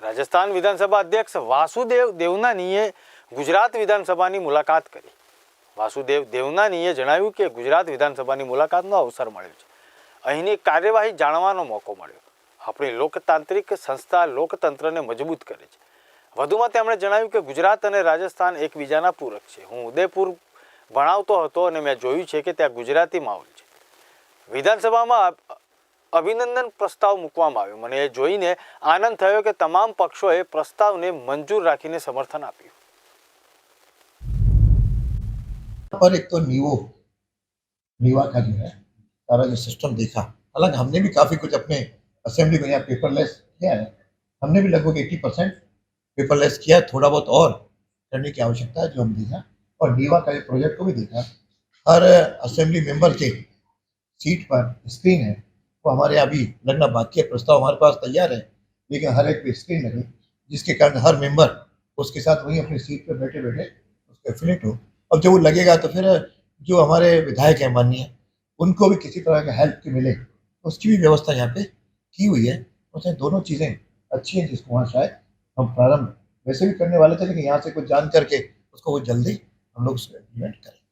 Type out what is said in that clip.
રાજસ્થાન વિધાનસભા અધ્યક્ષ વાસુદેવ દેવનાનીએ ગુજરાત વિધાનસભાની મુલાકાત કરી વાસુદેવ દેવનાનીએ જણાવ્યું કે ગુજરાત વિધાનસભાની મુલાકાતનો અવસર મળ્યો છે અહીંની કાર્યવાહી જાણવાનો મોકો મળ્યો આપણી લોકતાંત્રિક સંસ્થા લોકતંત્રને મજબૂત કરે છે વધુમાં તેમણે જણાવ્યું કે ગુજરાત અને રાજસ્થાન એકબીજાના પૂરક છે હું ઉદયપુર ભણાવતો હતો અને મેં જોયું છે કે ત્યાં ગુજરાતી માહોલ છે વિધાનસભામાં अभिनंदन प्रस्ताव मुखवाम आयो मने ये જોઈને આનંદ થયો કે તમામ પક્ષો એ પ્રસ્તાવને મંજૂર રાખીને સમર્થન આપ્યું પર એક તો લીવો લીવા કહીએ સરકાર જે સિસ્ટમ દેખા હલાકે હમણે ભી કાફી કુછ અપને એસેમ્બલી બહિયા પેપરલેસ કે હે હમણે ભી લગભગ 80% પેપરલેસ કે હે થોડા બહોત ઓર કરને કી આવશ્યકતા જો હમની હે ઓર લીવા કા પ્રોજેક્ટ કો વિ દેતા અર એસેમ્બલી મેમ્બર જે સીટ પર સ્ક્રીન तो हमारे अभी लगना बाकी है प्रस्ताव हमारे पास तैयार है लेकिन हर एक पे स्क्रीन लगे जिसके कारण हर मेंबर उसके साथ वहीं अपनी सीट पर बैठे बैठे उसका एफिलेट हो अब जब वो लगेगा तो फिर जो हमारे विधायक हैं माननीय उनको भी किसी तरह का हेल्प की मिले उसकी भी व्यवस्था यहाँ पे की हुई है उसमें दोनों चीज़ें अच्छी हैं जिसको वहाँ शायद हम प्रारंभ वैसे भी करने वाले थे लेकिन यहाँ से कुछ जान करके उसको वो जल्दी हम लोग उसको इम्प्लीमेंट करें